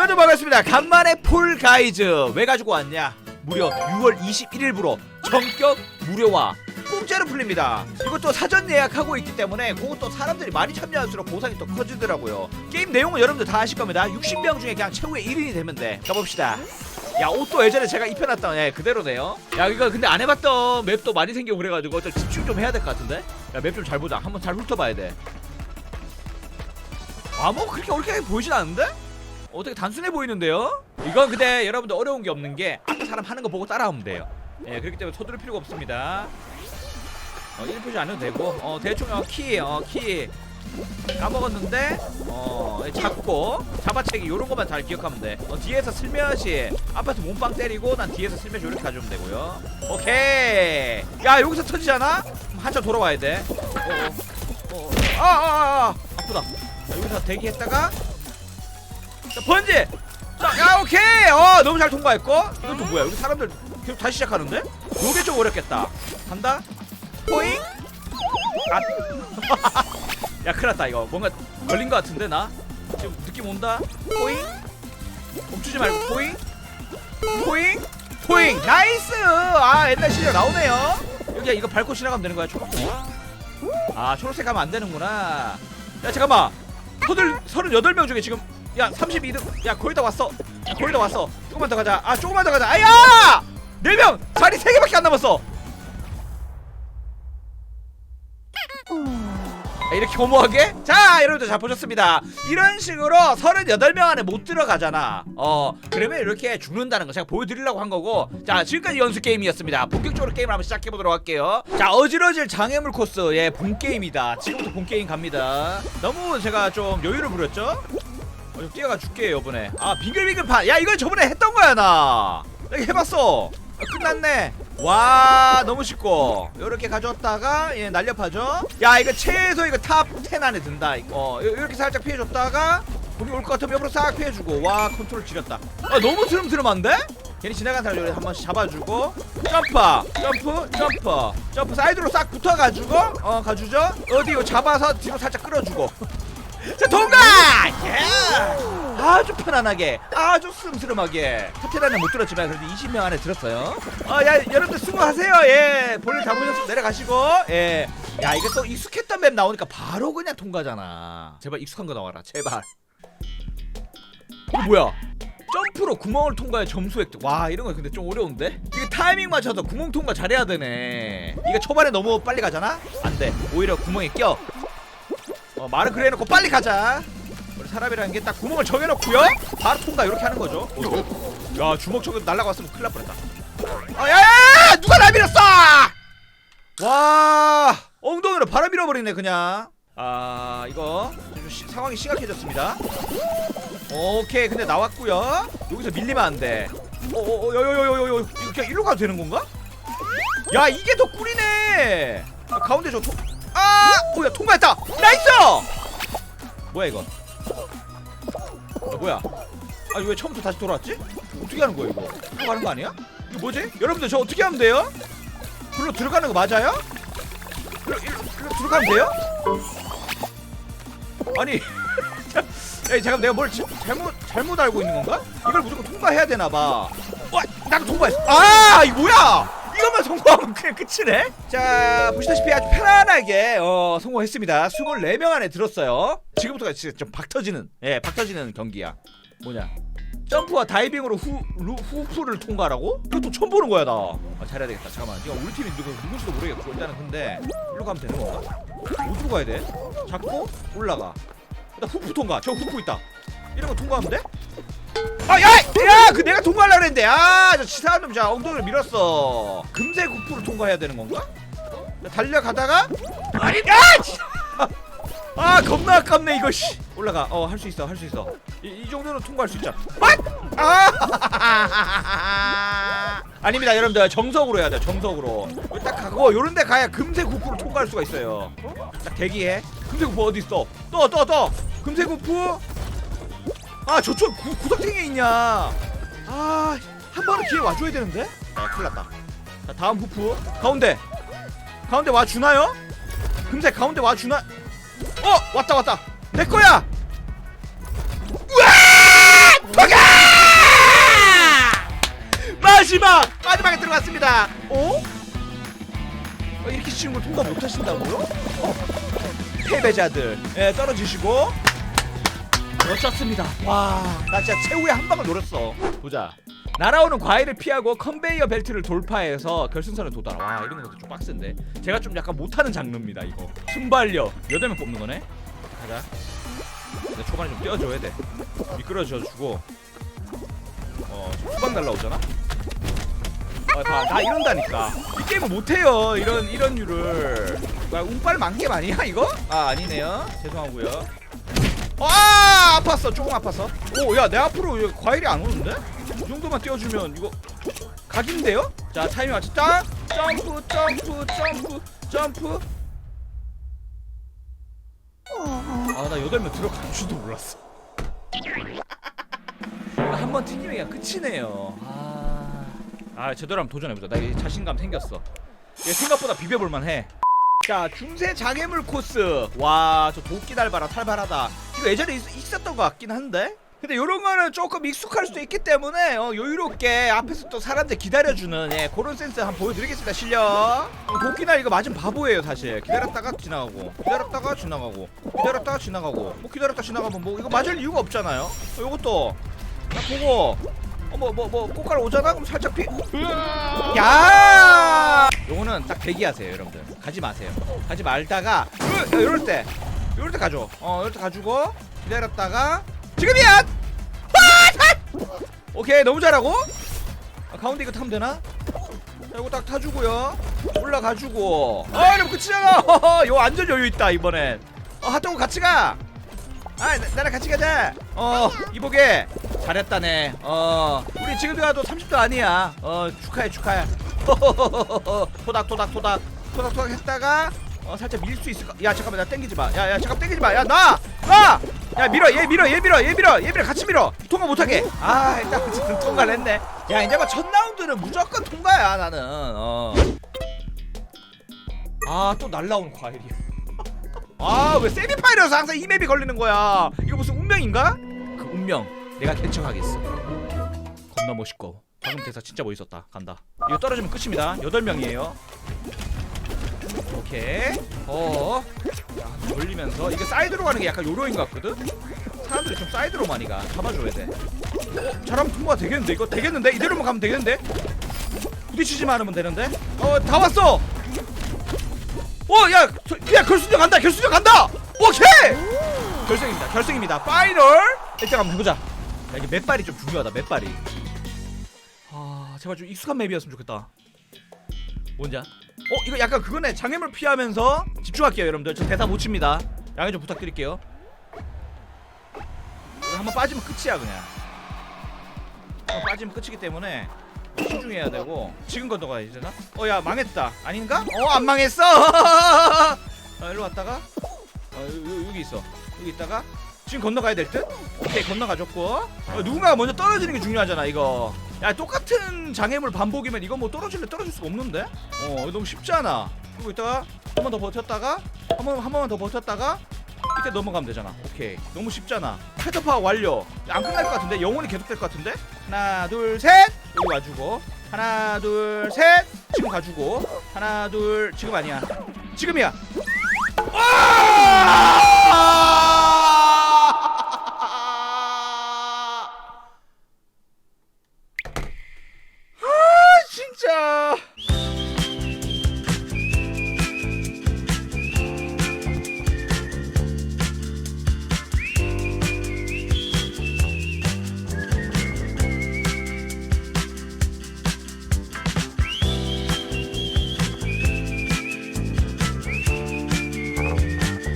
저도 반갑습니다. 간만에 폴 가이즈 왜 가지고 왔냐? 무려 6월 21일부로 전격 무료화 공짜로 풀립니다. 이것도 사전 예약하고 있기 때문에 그것도 사람들이 많이 참여할수록 보상이 또 커지더라고요. 게임 내용은 여러분들 다 아실 겁니다. 60명 중에 그냥 최후의 1인이 되면 돼. 가봅시다. 야 옷도 예전에 제가 입혀놨던 애 그대로네요. 야 이거 근데 안 해봤던 맵도 많이 생기고 그래가지고 좀 집중 좀 해야 될 것 같은데. 야 맵 좀 잘 보자. 한번 잘 훑어봐야 돼. 아 뭐 그렇게 어렵게 보이진 않는데? 어떻게 단순해 보이는데요? 이건 근데 여러분들 어려운 게 없는 게 사람 하는 거 보고 따라하면 돼요. 예, 그렇기 때문에 서두를 필요가 없습니다. 어, 1표시 안 해도 되고, 어, 대충 어, 키, 어, 키 까먹었는데, 어, 잡고 잡아채기 요런 것만 잘 기억하면 돼. 어, 뒤에서 슬며시 앞에서 몸빵 때리고 난 뒤에서 슬며시 이렇게 가주면 되고요. 오케이. 야 여기서 터지잖아? 한참 돌아와야 돼. 어, 어, 어, 아, 아, 아, 아, 아프다. 자, 여기서 대기했다가 자 번지! 자, 야 오케이! 어 너무 잘 통과했고. 이건 또 뭐야? 여기 사람들 계속 다시 시작하는데? 요게 좀 어렵겠다. 간다. 포잉! 아 야 큰일 났다 이거. 뭔가 걸린 것 같은데 나? 지금 느낌 온다. 포잉! 멈추지 말고 포잉! 포잉! 포잉! 나이스! 아 옛날 시절 나오네요. 여기 이거 밟고 지나가면 되는 거야 초록색. 아 초록색 가면 안 되는구나. 야 잠깐만 서들 38명 중에 지금 야 32등. 야 거의 다 왔어. 야 거의 다 왔어. 조금만 더 가자. 아 조금만 더 가자. 아야! 4명! 자리 3개밖에 안 남았어 이렇게 허무하게? 자 여러분들 잘 보셨습니다. 이런 식으로 38명 안에 못 들어가잖아. 어 그러면 이렇게 죽는다는 거 제가 보여드리려고 한 거고. 자 지금까지 연습 게임이었습니다. 본격적으로 게임을 한번 시작해보도록 할게요. 자 어지러질 장애물 코스 예 본게임이다. 지금부터 본게임 갑니다. 너무 제가 좀 여유를 부렸죠? 어, 좀 뛰어가 줄게 요번에. 아 빙글빙글 판 야 이걸 저번에 했던 거야 나. 여기 해봤어. 아, 끝났네 와 너무 쉽고. 요렇게 가져왔다가 얘 날렵하죠? 야 이거 최소 이거 탑 10 안에 든다 어, 요- 요렇게 살짝 피해줬다가 우리 올 것 같으면 옆으로 싹 피해주고. 와 컨트롤 지렸다. 아 너무 스름스름한데? 괜히 지나간 사람 요리 한 번씩 잡아주고. 점프 점프 점프. 점프 사이드로 싹 붙어가지고 어 가주죠? 어디 이거 잡아서 뒤로 살짝 끌어주고. 자 통과! 예! 아주 편안하게 아주 스름스름하게. 카테라는 못 들었지만 그래도 20명 안에 들었어요. 어야 여러분들 수고하세요. 예 볼일 다 보셨으면 내려가시고. 예야 이게 또 익숙했던 맵 나오니까 바로 그냥 통과잖아. 제발 익숙한 거 나와라 제발. 이거 뭐야? 점프로 구멍을 통과해 점수 획득. 와 이런 거 근데 좀 어려운데? 이게 타이밍 맞춰서 구멍 통과 잘해야 되네. 이게 초반에 너무 빨리 가잖아? 안돼. 오히려 구멍에 껴. 어, 말은 그래 놓고 빨리 가자. 우리 사람이라는 게 딱 구멍을 정해놓고요. 바로 통과 이렇게 하는 거죠. 야 주먹 저거 날라갔으면 큰일 날 뻔했다. 아, 야, 야, 야! 누가 날 밀었어! 와, 엉덩이로 바람 밀어버리네 그냥. 아, 이거 좀 시- 상황이 심각해졌습니다. 오케이, 근데 나왔고요. 여기서 밀리면 안 돼. 어, 어, 어, 여여여여여, 이거 그냥 일로 가도 되는 건가? 야, 이게 더 꿀이네. 아, 가운데 저 통. 아! 뭐야 통과했다! 나이스! 뭐야 이거? 어, 뭐야? 아 이거 왜 처음부터 다시 돌아왔지? 어떻게 하는 거야 이거? 이거 가는 거 아니야? 이거 뭐지? 여러분들 저 어떻게 하면 돼요? 글로 들어가는 거 맞아요? 일로 들어가면 돼요? 아니 야 잠깐 내가 뭘 지- 잘못 잘못 알고 있는 건가? 이걸 무조건 통과해야 되나 봐. 와 나도 통과했어. 아 이거 뭐야? 이것만 성공하면 그냥 끝이네? 자, 보시다시피 아주 편안하게 어, 성공했습니다. 24명 안에 들었어요. 지금부터가 진짜 좀 박터지는, 예, 박터지는 경기야. 뭐냐? 점프와 다이빙으로 후, 루, 후프를 통과하라고? 이것도 처음 보는 거야, 나. 아, 잘해야 되겠다. 잠깐만. 이거 우리 팀이 누구, 누군지도 모르겠고. 일단은 근데, 일로 가면 되는 건가? 어디로 가야 돼? 잡고, 올라가. 일단 후프 통과. 저 후프 있다. 이런 거 통과하면 돼? 아, 야! 야! 그 내가 통과하려고 그랬는데. 아, 저 치사한 놈, 자, 엉덩이를 밀었어. 금색 후프를 통과해야 되는 건가? 자, 달려가다가 야! 아, 겁나 아깝네, 이거, 씨. 올라가. 어, 할 수 있어, 할 수 있어. 이, 이 정도는 통과할 수 있잖아. 아! 아닙니다, 여러분들. 정석으로 해야 돼, 정석으로. 딱 가고, 요런 데 가야 금색 후프를 통과할 수가 있어요. 딱 대기해. 금색 후프 어디 있어? 떠, 떠, 떠. 금색 후프. 아 저쪽 구, 구석탱이 있냐? 아한 번은 뒤에 와줘야 되는데? 아 큰일났다. 자 다음 후프. 가운데. 가운데 와주나요? 금세 가운데 와주나? 어 왔다 왔다. 내 거야! 으아 버가! 마지막! 마지막에 들어갔습니다. 어? 어, 이렇게 치는 걸 통과 못하신다고요? 어. 패배자들. 예, 떨어지시고. 놓쳤습니다. 와, 나 진짜 최후의 한 방을 노렸어. 보자. 날아오는 과일을 피하고 컨베이어 벨트를 돌파해서 결승선에 도달하. 와, 이런 것도 좀 빡센데. 제가 좀 약간 못하는 장르입니다, 이거. 순발력. 여덟 명 뽑는 거네. 가자. 근데 초반에 좀 띄워줘야 돼. 미끄러져 주고. 어, 후방 날라오잖아. 아, 봐, 나 이런다니까. 이 게임은 못해요. 이런 이런 류를. 뭐야, 운빨 만겜 아니야 이거? 아 아니네요. 죄송하고요. 아 아팠어. 조금 아팠어. 오, 야 내 앞으로 이거 과일이 안 오는데? 이 정도만 띄워주면 이거 각인데요? 자 타이밍 맞췄다. 점프, 점프, 점프, 점프. 아나 여덟 명 들어간 줄도 몰랐어. 이거 한번 튕기면 그냥 끝이네요. 아, 아 제대로 한번 도전해보자. 나이 자신감 생겼어. 얘 생각보다 비벼볼만 해. 자 중세 장애물 코스. 와 저 도끼 달바라 탈발하다. 이거 예전에 있, 있었던 것 같긴 한데. 근데 이런 거는 조금 익숙할 수도 있기 때문에 어, 여유롭게 앞에서 또 사람들 기다려주는 예, 그런 센스 한번 보여드리겠습니다 실력 어, 도끼날 이거 맞으면 바보예요 사실 기다렸다가 지나가고 기다렸다가 지나가고 기다렸다가 지나가고 뭐 기다렸다 지나가면 뭐 이거 맞을 이유가 없잖아요 어, 요것도 딱 보고 어뭐 뭐뭐 꽃갈 오잖아? 그럼 살짝 피 야! 요거는 딱 대기하세요 여러분들. 가지 마세요. 가지 말다가 으, 야, 이럴 때. 이럴 때 가죠 어 이럴 때 가지고 기다렸다가 지금이야! 아! 아! 오케이 너무 잘하고? 아, 가운데 이거 타면 되나? 자, 이거 딱 타주고요. 올라가주고. 아 이러면 끝이잖아! 요 완전 여유 있다 이번엔. 어 핫도그 같이 가! 아, 나, 나랑 같이 가자. 어, 이보게 잘했다네. 어, 우리 지금 가도 30도 아니야. 어, 축하해, 축하해. 토닥, 토닥, 토닥, 토닥, 토닥 했다가 어, 살짝 밀 수 있을까? 야, 잠깐만, 나 땡기지 마. 야, 야, 잠깐 땡기지 마. 야, 나, 나. 야, 밀어, 얘 밀어, 얘 밀어, 얘 밀어, 얘 밀어, 같이 밀어. 통과 못하게. 아, 일단 통과를 했네. 야, 이제 뭐첫 라운드는 무조건 통과야, 나는. 어. 아, 또 날라온 과일이야. 아 왜 세미파이어서 항상 이 맵이 걸리는 거야 이거 무슨 운명인가? 그 운명 내가 개척하겠어. 겁나 멋있고. 방금 대사 진짜 멋있었다. 간다. 이거 떨어지면 끝입니다. 여덟 명이에요. 오케이. 어. 야, 돌리면서. 이게 사이드로 가는 게 약간 요로인 것 같거든? 사람들이 좀 사이드로 많이 가. 잡아줘야 돼. 어? 잘하면 통과 되겠는데? 이거 되겠는데? 이대로만 가면 되겠는데? 부딪히지만 않으면 되는데? 어 다 왔어! 어, 야, 저, 야, 결승전 간다, 결승전 간다. 오케이. 결승입니다, 결승입니다. 파이널. 1등 한번 해보자. 야, 이게 맵발이 좀 중요하다, 맵발이. 아, 제발 좀 익숙한 맵이었으면 좋겠다. 뭔지? 어, 이거 약간 그거네. 장애물 피하면서 집중할게요, 여러분들. 저 대사 못 칩니다. 양해 좀 부탁드릴게요. 이거 한번 빠지면 끝이야, 그냥. 한번 빠지면 끝이기 때문에 신중해야 되고 지금 건너가야 되나? 어 야 망했다 아닌가? 어 안 망했어 어, 일로 왔다가 어 요, 요, 여기 있어 여기 있다가 지금 건너가야 될 듯? 오케이 건너가줬고. 어, 누군가가 먼저 떨어지는 게 중요하잖아 이거. 야 똑같은 장애물 반복이면 이거 뭐 떨어질래? 떨어질 수가 없는데? 어 너무 쉽지 않아. 그리고 있다가 한 번 더 버텼다가 한 번 한 번만 더 버텼다가 이때 넘어가면 되잖아. 오케이. 너무 쉽잖아. 패터파 완료. 안 끝날 것 같은데? 영원히 계속될 것 같은데? 하나 둘셋! 여기 와주고. 하나 둘 셋! 지금 가주고. 하나 둘 지금 아니야. 지금이야. 와